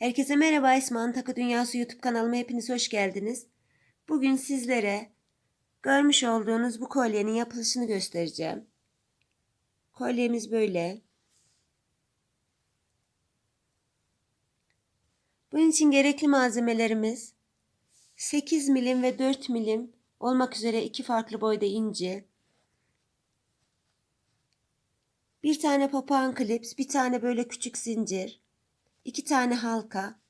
Herkese merhaba Esma'nın Takı Dünyası YouTube kanalıma hepiniz hoş geldiniz. Bugün sizlere görmüş olduğunuz bu kolyenin yapılışını göstereceğim. Kolyemiz böyle. Bunun için gerekli malzemelerimiz 8 milim ve 4 milim olmak üzere iki farklı boyda inci. Bir tane papağan klips, bir tane böyle küçük zincir, iki tane halka.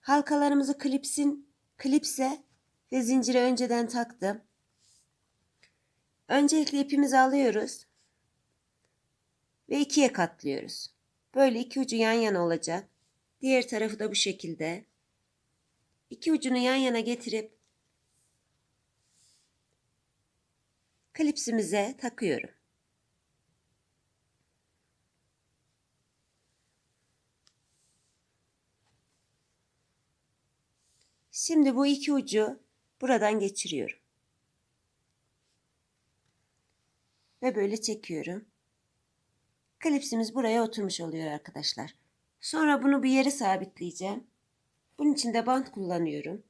Halkalarımızı klipsin, klipse ve zincire önceden taktım. Öncelikle ipimizi alıyoruz ve ikiye katlıyoruz. Böyle iki ucu yan yana olacak. Diğer tarafı da bu şekilde. İki ucunu yan yana getirip klipsimize takıyorum. Şimdi bu iki ucu buradan geçiriyorum. Ve böyle çekiyorum. Klipsimiz buraya oturmuş oluyor arkadaşlar. Sonra bunu bir yere sabitleyeceğim. Bunun için de bant kullanıyorum.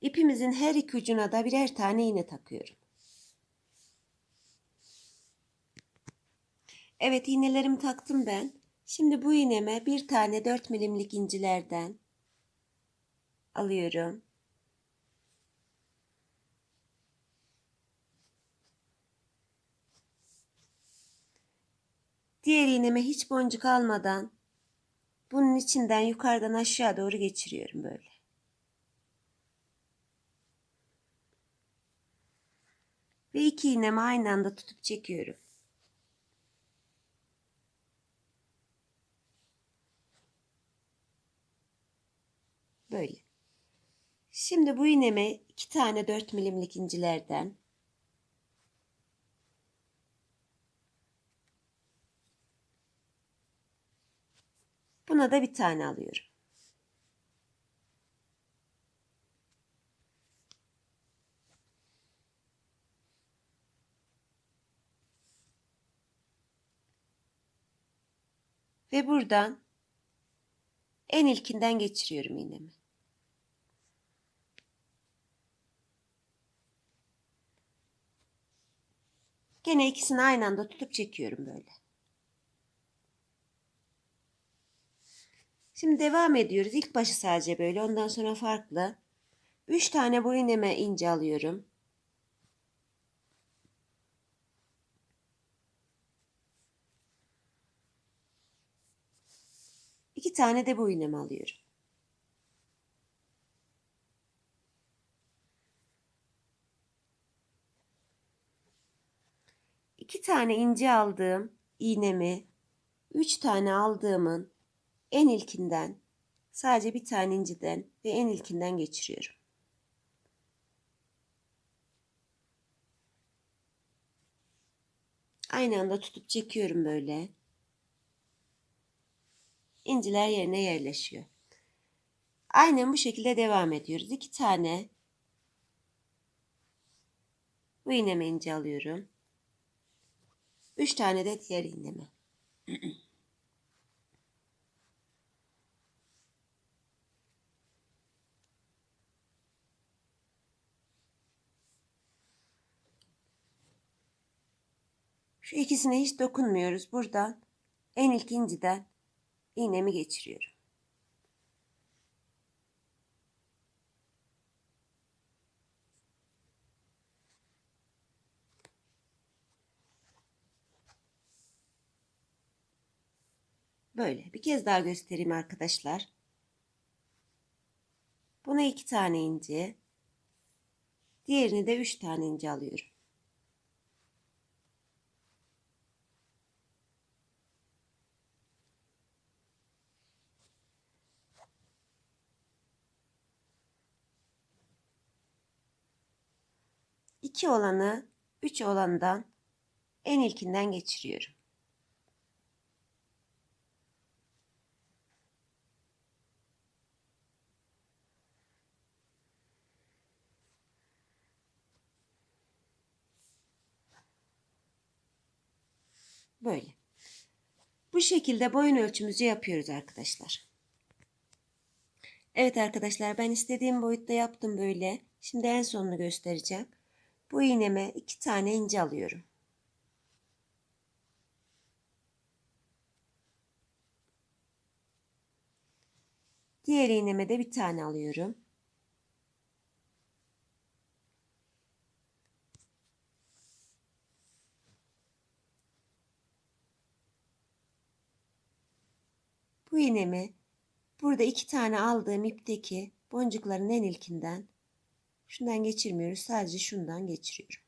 İpimizin her iki ucuna da birer tane iğne takıyorum. Evet iğnelerimi taktım ben. Şimdi bu iğneme bir tane 4 milimlik incilerden alıyorum. Diğer iğneme hiç boncuk almadan bunun içinden yukarıdan aşağı doğru geçiriyorum böyle. Ve iki iğnemi aynı anda tutup çekiyorum. Böyle. Şimdi bu iğneme iki tane 4 milimlik incilerden Buna da bir tane alıyorum. Ve buradan en ilkinden geçiriyorum iğnemi. Gene ikisini aynı anda tutup çekiyorum böyle. Şimdi devam ediyoruz. İlk başı sadece böyle. Ondan sonra farklı. 3 tane bu iğneme ince alıyorum. İki tane de bu iğnemi alıyorum. İki tane ince aldığım iğnemi, üç tane aldığımın en ilkinden sadece bir tane inciden ve en ilkinden geçiriyorum. Aynı anda tutup çekiyorum böyle. İnciler yerine yerleşiyor. Aynen bu şekilde devam ediyoruz. İki tane bu iğneme ince alıyorum. Üç tane de diğer iğneme. Şu ikisine hiç dokunmuyoruz. Buradan en ilk inciden iğnemi geçiriyorum. Böyle bir kez daha göstereyim arkadaşlar. Buna iki tane ince. Diğerini de üç tane ince alıyorum. İki olanı üç olandan en ilkinden geçiriyorum. Böyle. Bu şekilde boyun ölçümüzü yapıyoruz arkadaşlar. Evet arkadaşlar ben istediğim boyutta yaptım böyle. Şimdi en sonunu göstereceğim. Bu iğneme iki tane ince alıyorum. Diğer iğneme de bir tane alıyorum. Bu iğnemi burada iki tane aldığım ipteki boncukların en ilkinden şundan geçirmiyoruz. Sadece şundan geçiriyorum.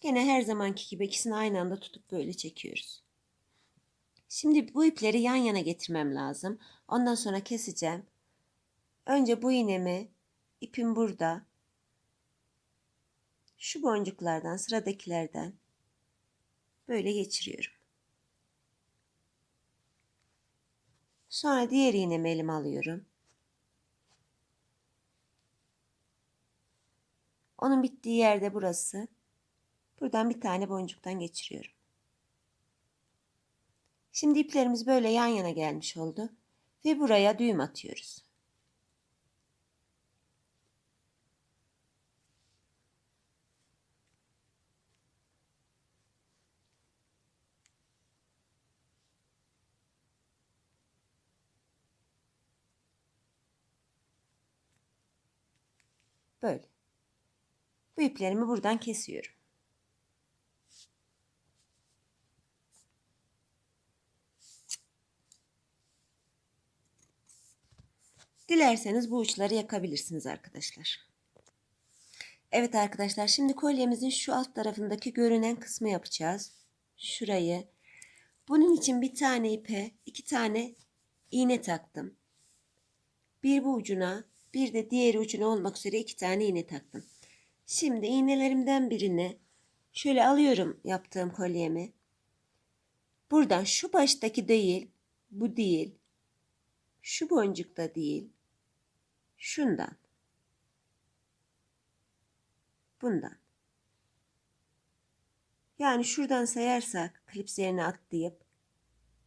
Gene her zamanki gibi ikisini aynı anda tutup böyle çekiyoruz. Şimdi bu ipleri yan yana getirmem lazım. Ondan sonra keseceğim. Önce bu iğnemi ipim burada. Şu boncuklardan sıradakilerden böyle geçiriyorum. Sonra diğer iğnemi elime alıyorum. Onun bittiği yerde burası. Buradan bir tane boncuktan geçiriyorum. Şimdi iplerimiz böyle yan yana gelmiş oldu. Ve buraya düğüm atıyoruz. Böyle. Bu iplerimi buradan kesiyorum. Dilerseniz bu uçları yakabilirsiniz arkadaşlar. Evet arkadaşlar şimdi kolyemizin şu alt tarafındaki görünen kısmı yapacağız. Şurayı. Bunun için bir tane ipe iki tane iğne taktım. Bir bu ucuna bir de diğer ucuna olmak üzere iki tane iğne taktım. Şimdi iğnelerimden birini şöyle alıyorum yaptığım kolyemi. Buradan şu baştaki değil, bu değil, şu boncukta değil, şundan, bundan. Yani şuradan sayarsak klips yerine atlayıp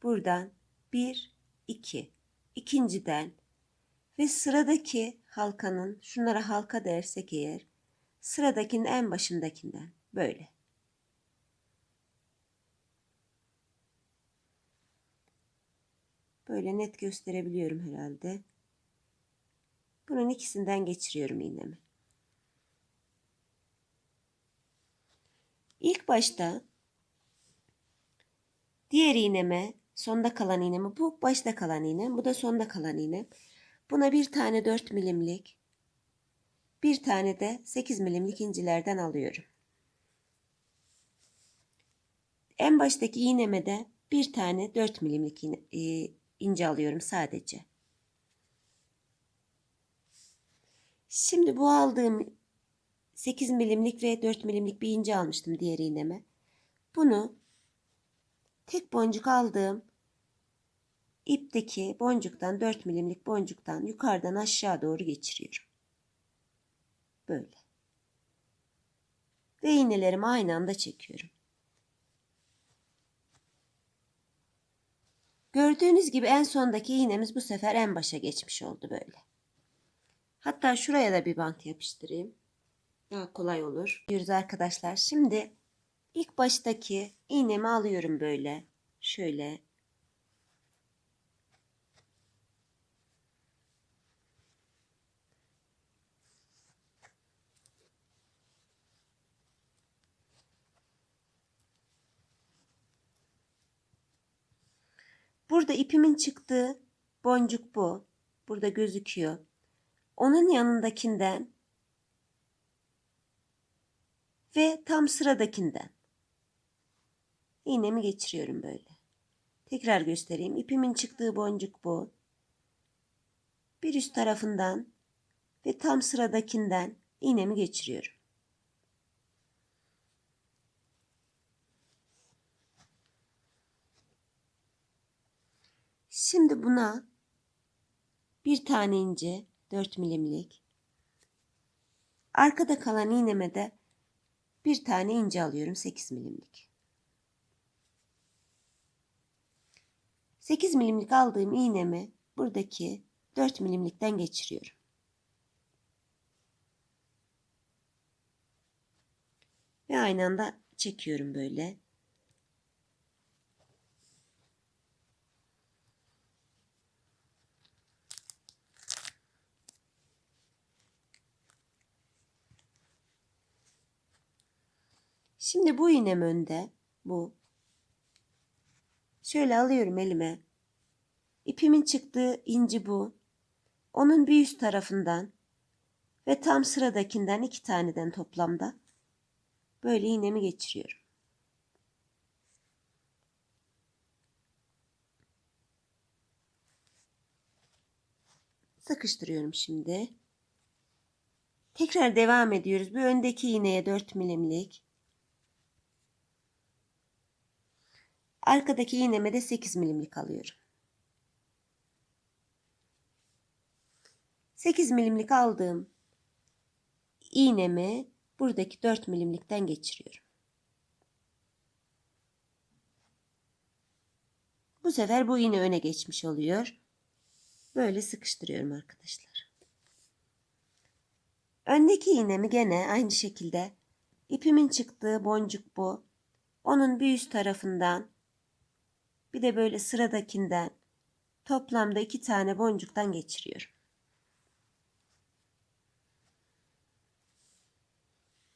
buradan 1, 2, ikinciden ve sıradaki halkanın şunlara halka dersek eğer sıradakinin en başındakinden böyle. Böyle net gösterebiliyorum herhalde. Bunun ikisinden geçiriyorum iğnemi. İlk başta diğer iğneme sonda kalan iğnemi bu başta kalan iğnem bu da sonda kalan iğnem. Buna bir tane 4 milimlik bir tane de 8 milimlik incilerden alıyorum. En baştaki iğneme de bir tane 4 milimlik e, ince alıyorum sadece. Şimdi bu aldığım 8 milimlik ve 4 milimlik bir ince almıştım diğer iğneme. Bunu tek boncuk aldığım ipteki boncuktan 4 milimlik boncuktan yukarıdan aşağı doğru geçiriyorum. Böyle. Ve iğnelerimi aynı anda çekiyorum. Gördüğünüz gibi en sondaki iğnemiz bu sefer en başa geçmiş oldu böyle. Hatta şuraya da bir bant yapıştırayım. Daha kolay olur. Diyoruz arkadaşlar. Şimdi ilk baştaki iğnemi alıyorum böyle. Şöyle Burada ipimin çıktığı boncuk bu. Burada gözüküyor. Onun yanındakinden ve tam sıradakinden iğnemi geçiriyorum böyle. Tekrar göstereyim. İpimin çıktığı boncuk bu. Bir üst tarafından ve tam sıradakinden iğnemi geçiriyorum. Şimdi buna bir tane ince 4 milimlik Arkada kalan iğneme de bir tane ince alıyorum 8 milimlik. 8 milimlik aldığım iğnemi buradaki 4 milimlikten geçiriyorum. Ve aynı anda çekiyorum böyle. Şimdi bu iğnem önde. Bu. Şöyle alıyorum elime. İpimin çıktığı inci bu. Onun bir üst tarafından ve tam sıradakinden iki taneden toplamda böyle iğnemi geçiriyorum. Sıkıştırıyorum şimdi. Tekrar devam ediyoruz. Bu öndeki iğneye 4 milimlik. Arkadaki iğneme de 8 milimlik alıyorum. 8 milimlik aldığım iğnemi buradaki 4 milimlikten geçiriyorum. Bu sefer bu iğne öne geçmiş oluyor. Böyle sıkıştırıyorum arkadaşlar. Öndeki iğnemi gene aynı şekilde ipimin çıktığı boncuk bu. Onun bir üst tarafından bir de böyle sıradakinden toplamda iki tane boncuktan geçiriyorum.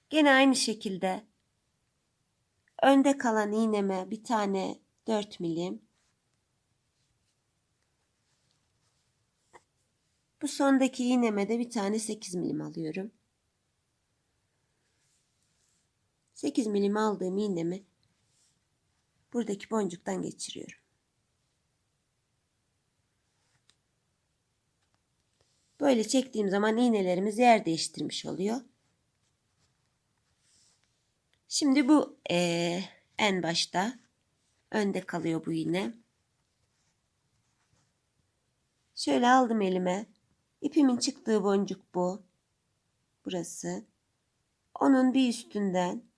Gene aynı şekilde önde kalan iğneme bir tane 4 milim bu sondaki iğneme de bir tane 8 milim alıyorum. 8 milim aldığım iğnemi buradaki boncuktan geçiriyorum. Böyle çektiğim zaman iğnelerimiz yer değiştirmiş oluyor. Şimdi bu ee, en başta önde kalıyor bu iğne. Şöyle aldım elime. İpimin çıktığı boncuk bu. Burası. Onun bir üstünden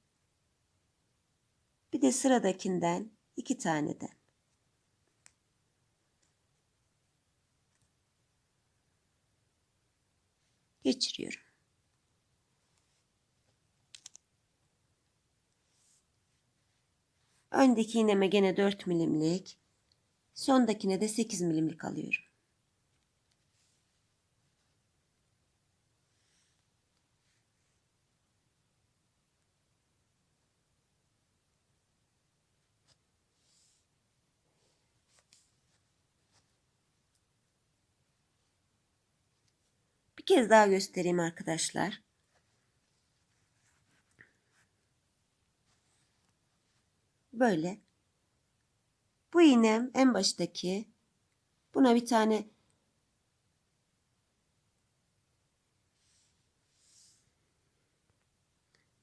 bir de sıradakinden iki taneden. Geçiriyorum. Öndeki iğneme gene 4 milimlik. Sondakine de 8 milimlik alıyorum. Bir kez daha göstereyim arkadaşlar. Böyle. Bu iğnem en baştaki. Buna bir tane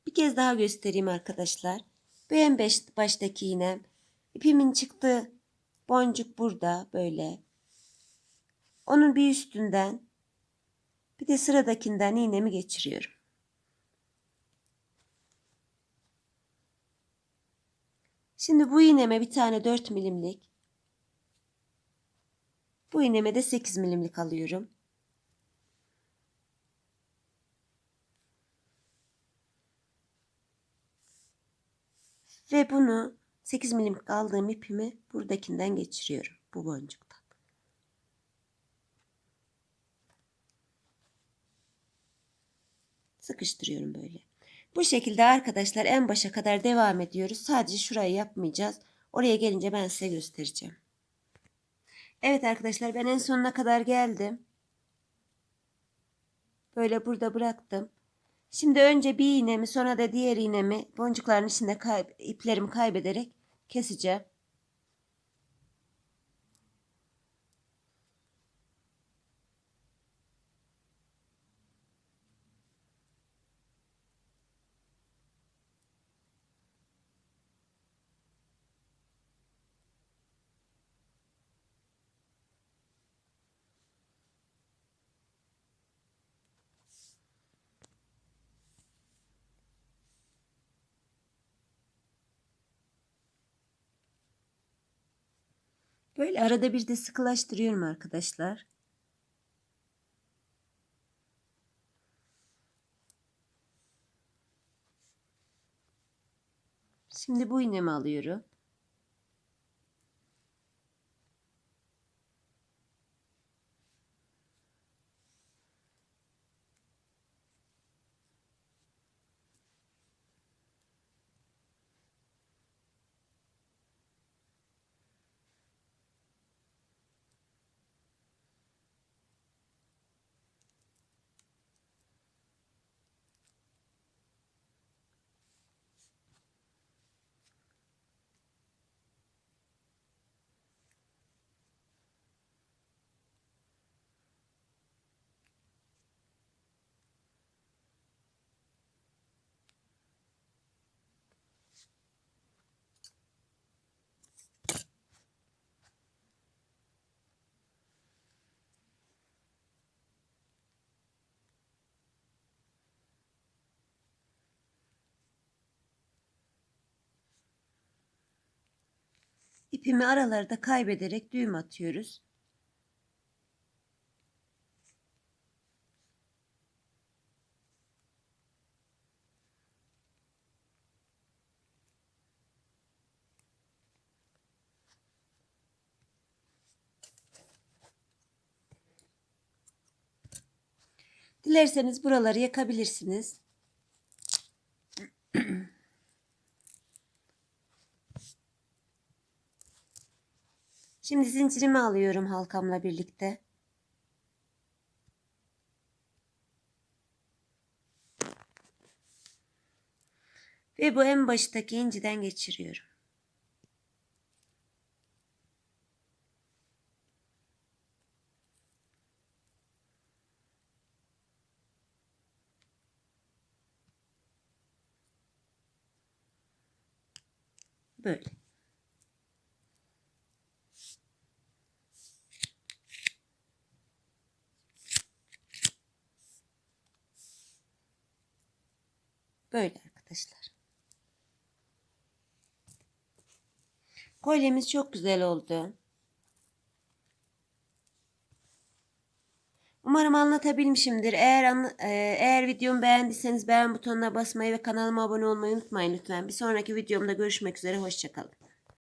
Bir kez daha göstereyim arkadaşlar. Bu en baş, baştaki iğnem. İpimin çıktığı boncuk burada böyle. Onun bir üstünden bir de sıradakinden iğnemi geçiriyorum. Şimdi bu iğneme bir tane 4 milimlik. Bu iğneme de 8 milimlik alıyorum. Ve bunu 8 milimlik aldığım ipimi buradakinden geçiriyorum. Bu boncuktan. Sıkıştırıyorum böyle. Bu şekilde arkadaşlar en başa kadar devam ediyoruz. Sadece şurayı yapmayacağız. Oraya gelince ben size göstereceğim. Evet arkadaşlar ben en sonuna kadar geldim. Böyle burada bıraktım. Şimdi önce bir iğnemi sonra da diğer iğnemi boncukların içinde kayb iplerimi kaybederek keseceğim. Böyle arada bir de sıkılaştırıyorum arkadaşlar. Şimdi bu iğnemi alıyorum. İpimi aralarda kaybederek düğüm atıyoruz. Dilerseniz buraları yakabilirsiniz. Şimdi zincirimi alıyorum halkamla birlikte. Ve bu en baştaki inciden geçiriyorum. Böyle. Böyle arkadaşlar. Kolyemiz çok güzel oldu. Umarım anlatabilmişimdir. Eğer e, eğer videomu beğendiyseniz beğen butonuna basmayı ve kanalıma abone olmayı unutmayın lütfen. Bir sonraki videomda görüşmek üzere. Hoşçakalın.